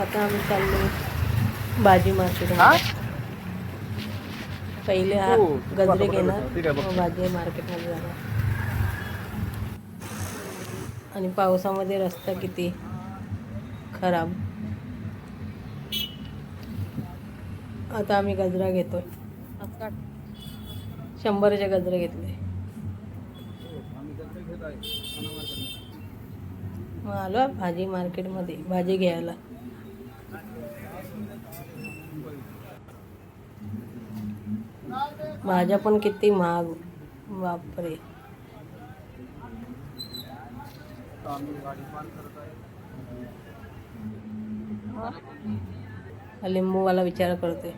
आता आम्ही चाललो भाजी मार्केट. पहिले हा हो, गजरे घेणार भाजी मार्केटमध्ये जाणार. आणि पावसामध्ये रस्ता किती खराब. आता आम्ही गजरा घेतोय. शंभरचे गजरे घेतले. मग आलो भाजी मार्केटमध्ये भाजी घ्यायला. भाज्या पण किती महाग. बापरे. लिंबू लिंबूवाला विचार करते.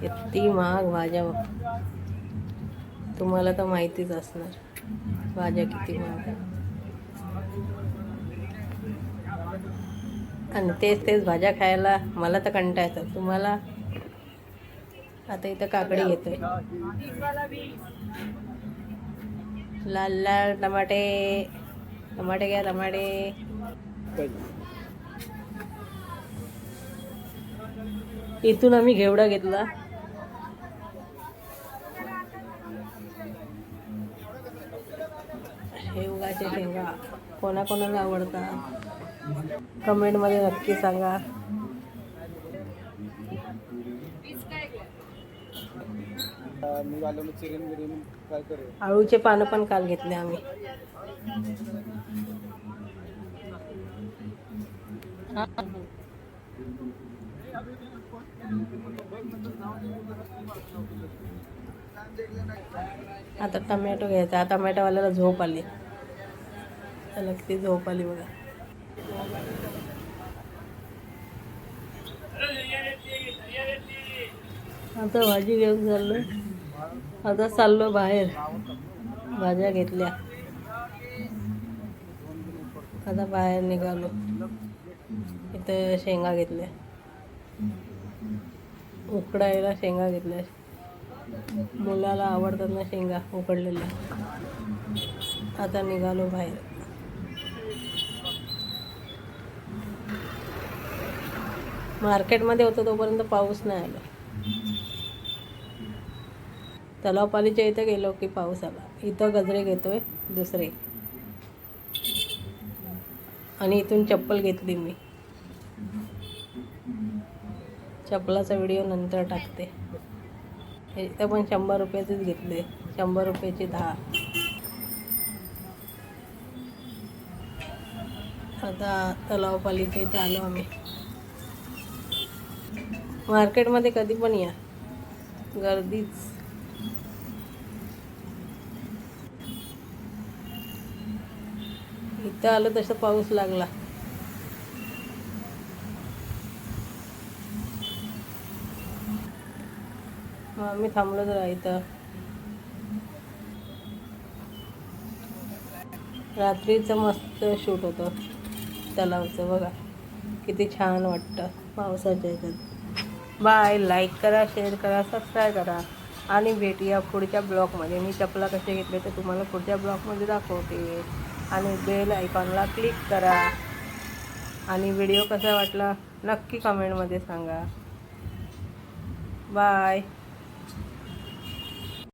किती महाग भाज्या. तुम्हाला तर माहितीच असणार. भाज्या किती महाग आणि तेच तेच भाज्या खायला मला तर कंटा येतात तुम्हाला? आता इथं काकडी घेतोय. लाल लाल टमाटे. टमाटे घ्या टमाटे. इथून आम्ही घेवडा घेतला. शेवगाचे शेंगा कोणाकोणाला आवडतात कमेंटमध्ये नक्की सांगा. आळूचे पानं पण काल घेतले आम्ही. आता टमॅटो घ्यायचा. टमॅटोवाल्याला झोप आली. त्याला किती झोप आली बघा. आता भाजी घेऊन चाललो आता चाललो बाहेर. भाज्या घेतल्या. आता बाहेर निघालो. इथं शेंगा घेतल्या. उकडायला शेंगा घेतल्या. मुलाला आवडतात ना शेंगा उकडलेल्या. आता निघालो बाहेर. मार्केटमध्ये होतं तोपर्यंत पाऊस नाही आला. तलावपालीच्या इथं गेलो की पाऊस आला इथं गजरे घेतो आहे दुसरे. आणि इथून चप्पल घेतली मी. चप्पलाचा व्हिडिओ नंतर टाकते. इथं पण शंभर रुपयाचेच घेतले शंभर रुपयाचे दहा. आता तलावपालीच्या इथे आलो आम्ही. मार्केटमध्ये कधी पण या. गर्दीच. इथं आलं तसं पाऊस लागला. मग आम्ही थांबलो जरा इथं. रात्रीचं मस्त शूट होतं. तलावचं बघा. किती छान वाटतं पावसाच्या ह्याच्यात. बाय लाईक करा शेअर करा सबस्क्राईब करा. आणि भेटूया पुढच्या ब्लॉगमध्ये. मी चपला कसे घेतले ते तुम्हाला पुढच्या ब्लॉगमध्ये दाखवते. आणि बेल आयकॉनला क्लिक करा. आणि व्हिडिओ कसा वाटला नक्की कमेंटमध्ये सांगा. बाय.